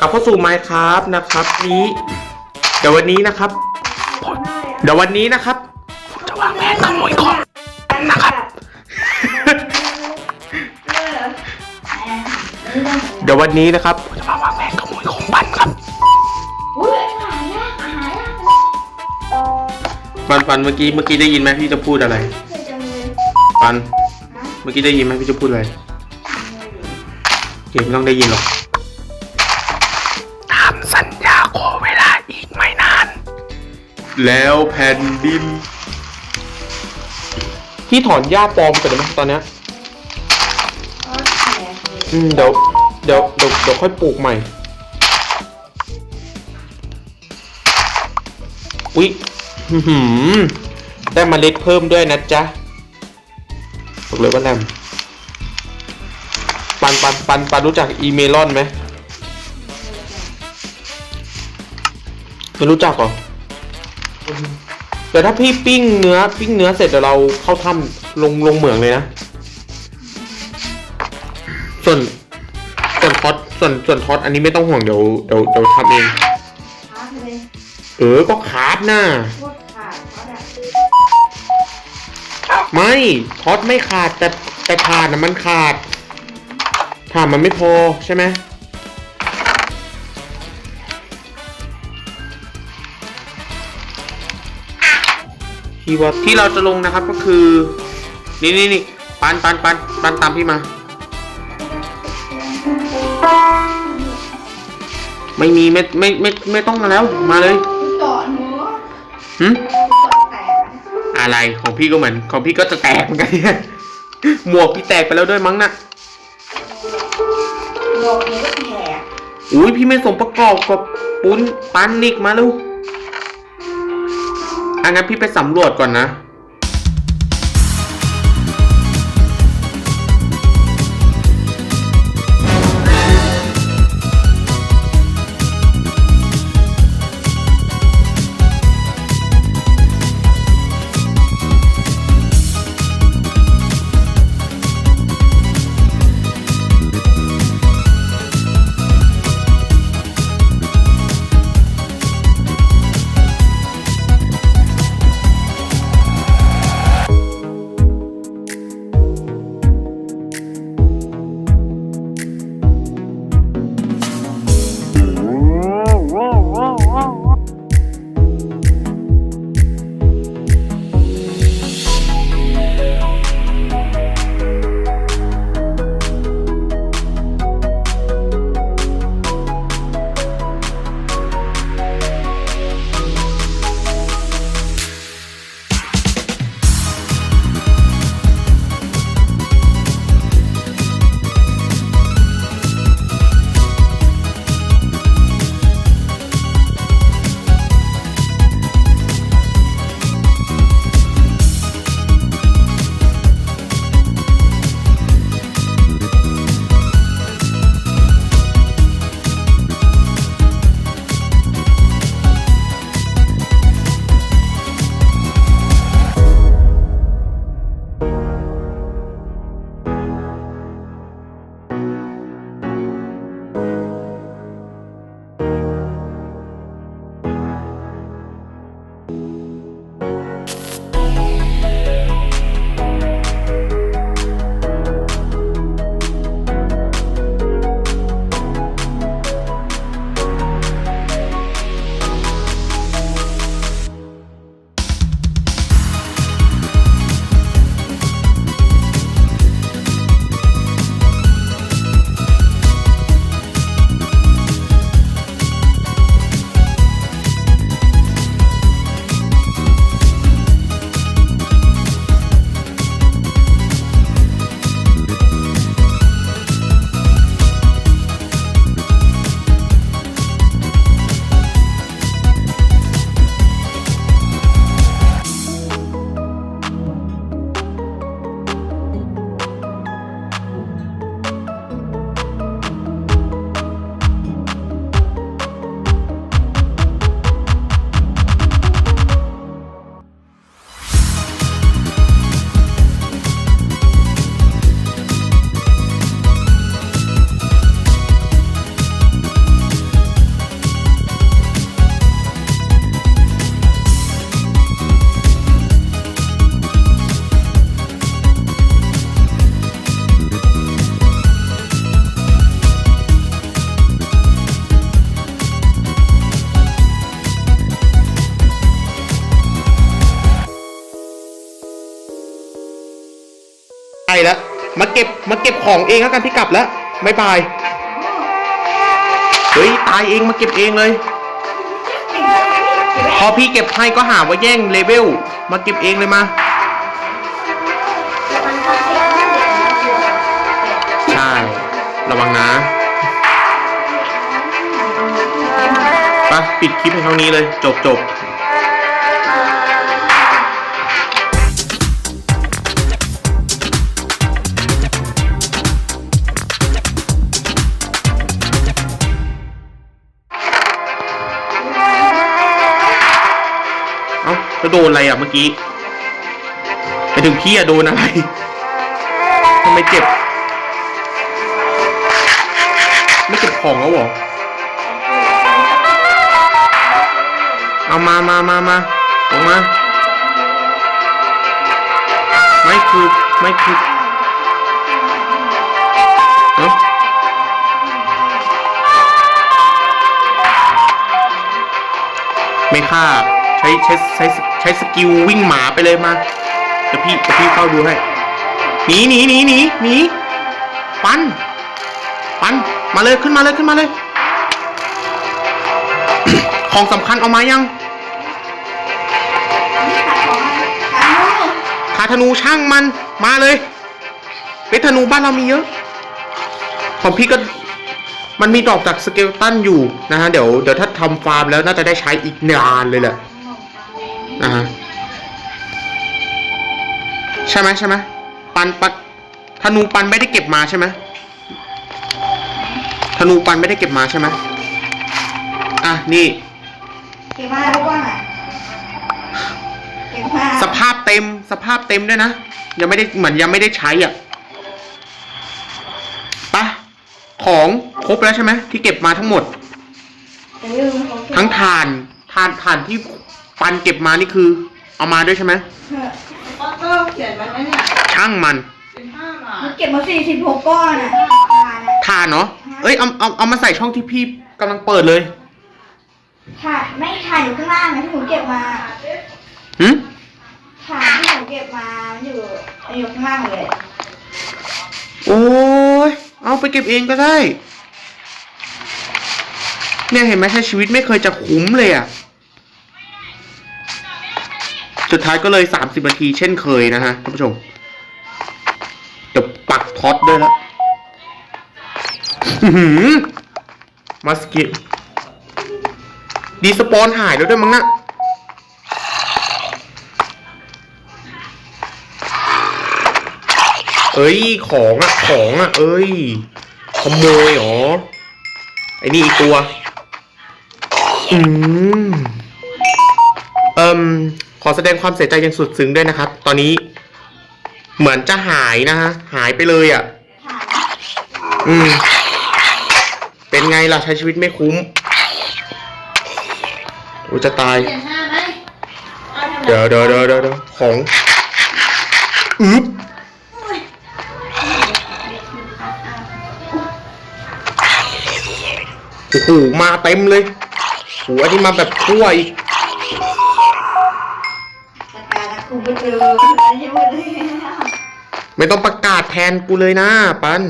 กลับเข้าสู่ไมค์ครับนะครับนี้ เดี๋ยววันนี้นะครับ เดี๋ยววันนี้นะครับผมจะวางแผนขโมยของนะครับ เดี๋ยววันนี้นะครับผมจะมาวางแผนขโมยของปันครับอุ้ยอาหารยากอาหารยากปันปันเมื่อกี้เมื่อกี้ได้ยินไหมพี่จะพูดอะไรเคยจังเลยปันนะเมื่อกี้ได้ยินไหมพี่จะพูดอะไรเกมไม่ต้องได้ยินหรอก แล้วแผ่นดินพี่ถอนหญ้าปลอมก่อนได้ไหมตอนเนี้ยก็แผลเลยอืมเดี๋ยวเดี๋ยวเดี๋ยวเดี๋ยวค่อยปลูกใหม่ อุ๊ยอื้อหือได้เมล็ดเพิ่มด้วยนะจ๊ะบอกเลยว่าแรมปันปันปันปันรู้จักอีเมลอนไหมไม่รู้จักเหรอ แต่ถ้าพี่ปิ้งเนื้อปิ้งเนื้อเสร็จเดี๋ยวเราเข้าถ้ำลงลงเหมืองเลยนะ ส่วนส่วนท็อตส่วนส่วนท็อตอันนี้ไม่ต้องห่วงเดี๋ยวเดี๋ยวเดี๋ยวทำเองขาดเลยเออก็คาร์บน่ะโคตรขาดเขาแบบไม่ท็อตไม่ขาดแต่แต่ขาดนะมันขาดถ่านมันไม่พอใช่ไหม ที่ว่าที่เราจะลงนะครับก็คือ นี่นี่นี่ปันปันปันปันตามพี่มา ไม่มีไม่ไม่ไม่ไม่ต้องมาแล้ว มาเลยเจาะหนูหึเจาะแตกอะไรของพี่ก็เหมือนของพี่ก็จะแตกเหมือนกันเนี่ยหมวกพี่แตกไปแล้วด้วยมั้งนะหมวกหนูก็แผลอุ้ยพี่ไม่สมประกอบกับปุ้นปันนิกมาลูก อันงั้นพี่ไปสำรวจก่อนนะ แล้ว มาเก็บมาเก็บของเองแล้วกันพี่กลับแล้วบ๊ายบายเฮ้ยตายเองมาเก็บเองเลย พอพี่เก็บให้ก็หาว่าแย่งเลเวลมาเก็บเองเลยมาใช่ระวังนะไปะปิดคลิปให้เท่านี้เลย จบจบ จะโดนอะไรอะเมื่อกี้ไปถึงพี่อะโดนอะไรทำไมเจ็บ ไม่เก็บของแล้วหรอ เอามามามามาออกมา ไม่คือไม่คือเนาะไม่ฆ่า ช้ใช้ใช้ใช้สกิลวิ่งหมาไปเลยมาเดี๋ยวพี่เดี๋ยวพี่เข้าดูให้หนีหนีหนีหนีหนีปันปันมาเลยขึ้นมาเลยขึ้นมาเลย ของสำคัญเอามายังคาธนูช่างมันมาเลยเฮ้ยธนูบ้านเรามีเยอะ ของพี่ก็มันมีดอกจากสเกลตันอยู่นะฮะ เดี๋ยวเดี๋ยวถ้าทำฟาร์มแล้วน่าจะได้ใช้อีกนานเลยแหละ นะฮะใช่ไหมใช่ไหมปันปันธนูปันไม่ได้เก็บมาใช่ไหมธนูปันไม่ได้เก็บมาใช่ไหมอะนี่เก็บมาแล้วกว้างอะเก็บมาสภาพเต็มสภาพเต็มด้วยนะยังไม่ได้เหมือนยังไม่ได้ใช้อะไปะของครบแล้วใช่ไหมที่เก็บมาทั้งหมดแต่ลืมของเก็บทั้งถ่านถ่านถ่านที่ ปันเก็บมานี่คือ เอามาด้วยใช่ไหมก็ก็เขียนไว้ไหมเนี่ยช่างมันเป็นห้าบามันทเก็บมาสี่สิบหกก้อนอะทานอะถ่านเนาะเอ้ยเอาเอาเอามาใส่ช่องที่พี่กำลังเปิดเลยถ่านไม่ถ่านอยู่ข้างล่างนะที่หนูเก็บมาหืมถ่านที่หนูเก็บมามันอยู่มันอยู่ข้างล่างเลยโอ้ยเอาไปเก็บเองก็ได้ เนี่ยเห็นไหมใช้ชีวิตไม่เคยจะคุ้มเลยอะ สุดท้ายก็เลยสามสิบนาทีเช่นเคยนะฮะท่านผู้ชมเดี๋ยวปักท็อตด้วยแล้วมาสกิดีสปอนหายแล้วด้วยมั้งนะเอ้ย ของอะของอะเอ้ย ขโมยเหรอ ไอ้นี่อีกตัว อืมเอิม ขอแสดงความเสียใจอย่างสุดซึ้งด้วยนะครับ ตอนนี้ เหมือนจะหายนะฮะ หายไปเลยอะ่ะถ่านอืม เป็นไงล่ะใช้ชีวิตไม่คุ้มอุยจะตายเขียนห้าไหมเอาทำไมเดี๋ยวเดี๋ยวเดี๋ยวเดี๋ยวเดี๋ยวของอึ๊บโอ้โหมาเต็มเลยโอ้โหอันนี้มาแบบทั่วอีก ไม่ต้องประกาศแทนกูเลยนะปัน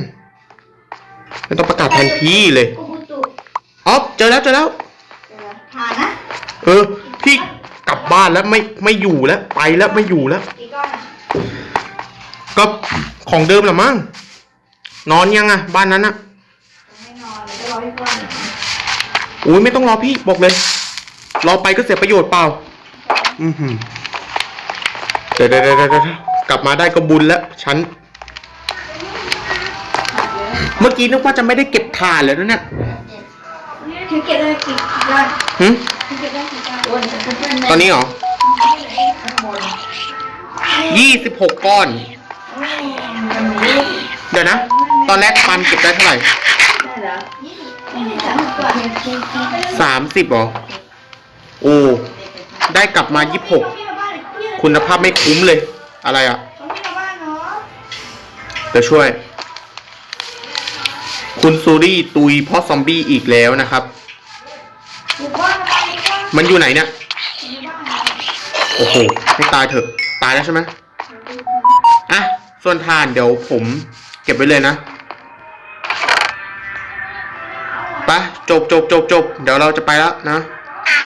ไม่ต้องประกาศแทนพี่เลยกูบุตุอ๋อเจอแล้วเจอแล้วถ่านนะเออ พี่กลับบ้านแล้วไม่ไม่อยู่แล้ว ไปแล้วไม่อยู่แล้ว กี่ก้อนอะก็ของเดิมแหละมั้งนอนยังอะบ้านนั้นอะไม่นอนเลยก็รอพี่ก้อนอุ้ยไม่ต้องรอพี่บอกเลย รอไปก็เสียประโยชน์เปล่า อือหือเดี๋ยวเดี๋ยวเดี๋ยวเดี๋ยว กลับมาได้ก็บุญแล้วฉัน เมื่อกี้นึกว่าจะไม่ได้เก็บถ่านแล้วนะเนี่ยคือเก็บได้กี่ก้อนหึคือเก็บได้กี่ก้อนบนจะขึ้นตอนนี้เหรอข้างบนยี่สิบหกก้อน เดี๋ยวนะ ตอนแรกปันเก็บได้เท่าไหร่ได้เหรอนี่สามสิบก้อนสามสิบหรอ โอ้ ได้กลับมายี่สิบหก คุณภาพไม่คุ้มเลย อะไรอะของพี่มาบ้านเนาะเดี๋ยวช่วย คุณซูรี่ตุยเพราะซอมบี้อีกแล้วนะครับบุกบ้านมาบ้านนี้ก็มันอยู่ไหนเนี่ยในบ้านโอ้โห ให้ตายเถอะ ตายแล้วใช่ไหมอะ ส่วนถ่านเดี๋ยวผมเก็บไว้เลยนะไปะจบจบจบจบเดี๋ยวเราจะไปแล้วนะ